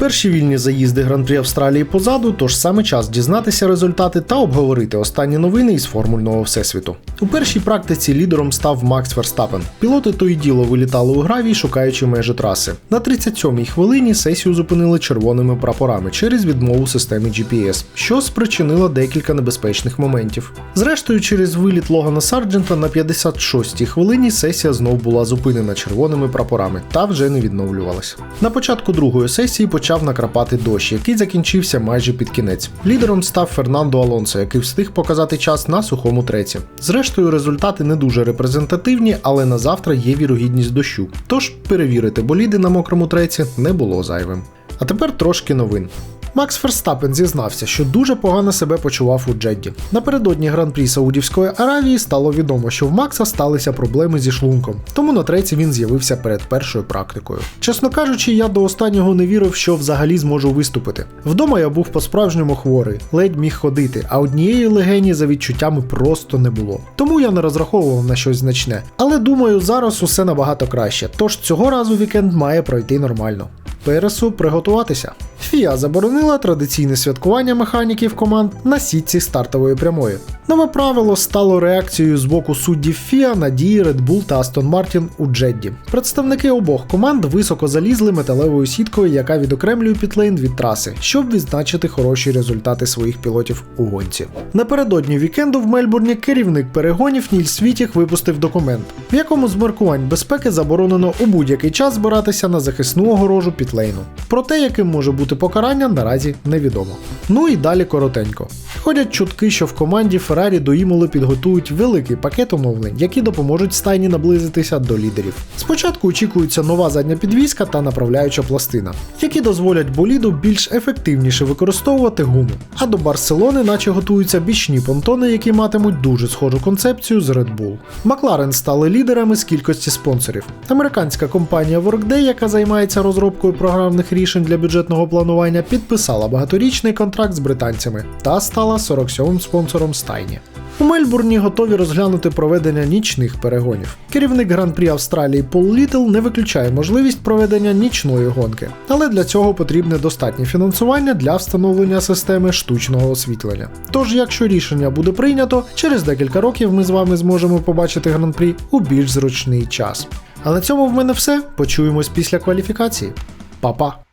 Перші вільні заїзди Гран-прі Австралії позаду, тож саме час дізнатися результати та обговорити останні новини із формульного всесвіту. У першій практиці лідером став Макс Ферстапен. Пілоти то й діло вилітали у гравій, шукаючи межі траси. На 37-й хвилині сесію зупинили червоними прапорами через відмову системи GPS, що спричинило декілька небезпечних моментів. Зрештою, через виліт Логана Сарджента на 56-й хвилині сесія знов була зупинена червоними прапорами та вже не відновлювалась. На початку другої сесії почав накрапати дощ, який закінчився майже під кінець. Лідером став Фернандо Алонсо, який встиг показати час на сухому треці. Зрештою, результати не дуже репрезентативні, але на завтра є вірогідність дощу. Тож перевірити боліди на мокрому треці не було зайвим. А тепер трошки новин. Макс Ферстапен зізнався, що дуже погано себе почував у Джедді. Напередодні гран-прі Саудівської Аравії стало відомо, що в Макса сталися проблеми зі шлунком, тому на треці він з'явився перед першою практикою. Чесно кажучи, я до останнього не вірив, що взагалі зможу виступити. Вдома я був по-справжньому хворий, ледь міг ходити, а однієї легені за відчуттями просто не було. Тому я не розраховував на щось значне. Але думаю, зараз усе набагато краще. Тож цього разу вікенд має пройти нормально. Пересу приготуватися. Фія заборонила традиційне святкування механіків команд на сітці стартової прямої. Нове правило стало реакцією з боку суддів Фіа на дії Red Bull та Aston Martin у Джедді. Представники обох команд високо залізли металевою сіткою, яка відокремлює пітлейн від траси, щоб відзначити хороші результати своїх пілотів у гонці. Напередодні вікенду в Мельбурні керівник перегонів Ніль Світіх випустив документ, в якому з маркувань безпеки заборонено у будь-який час збиратися на захисну огорожу пітлейну. Про те, яким може бути покарання, наразі невідомо. Ну і далі коротенько. Ходять чутки, що в команді Феррарі до Імоли підготують великий пакет оновлень, які допоможуть стайні наблизитися до лідерів. Спочатку очікується нова задня підвізка та направляюча пластина, які дозволять боліду більш ефективніше використовувати гуму. А до Барселони, наче готуються бічні понтони, які матимуть дуже схожу концепцію з Red Bull. Макларен стали лідерами з кількості спонсорів. Американська компанія Workday, яка займається розробкою програмних рішень для бюджетного планування, підписала багаторічний контракт з британцями та стала 47-м спонсором стайні. У Мельбурні готові розглянути проведення нічних перегонів. Керівник гран-прі Австралії Пол Літл не виключає можливість проведення нічної гонки, але для цього потрібне достатнє фінансування для встановлення системи штучного освітлення. Тож, якщо рішення буде прийнято, через декілька років ми з вами зможемо побачити гран-прі у більш зручний час. А на цьому в мене все. Почуємось після кваліфікації. Па-па!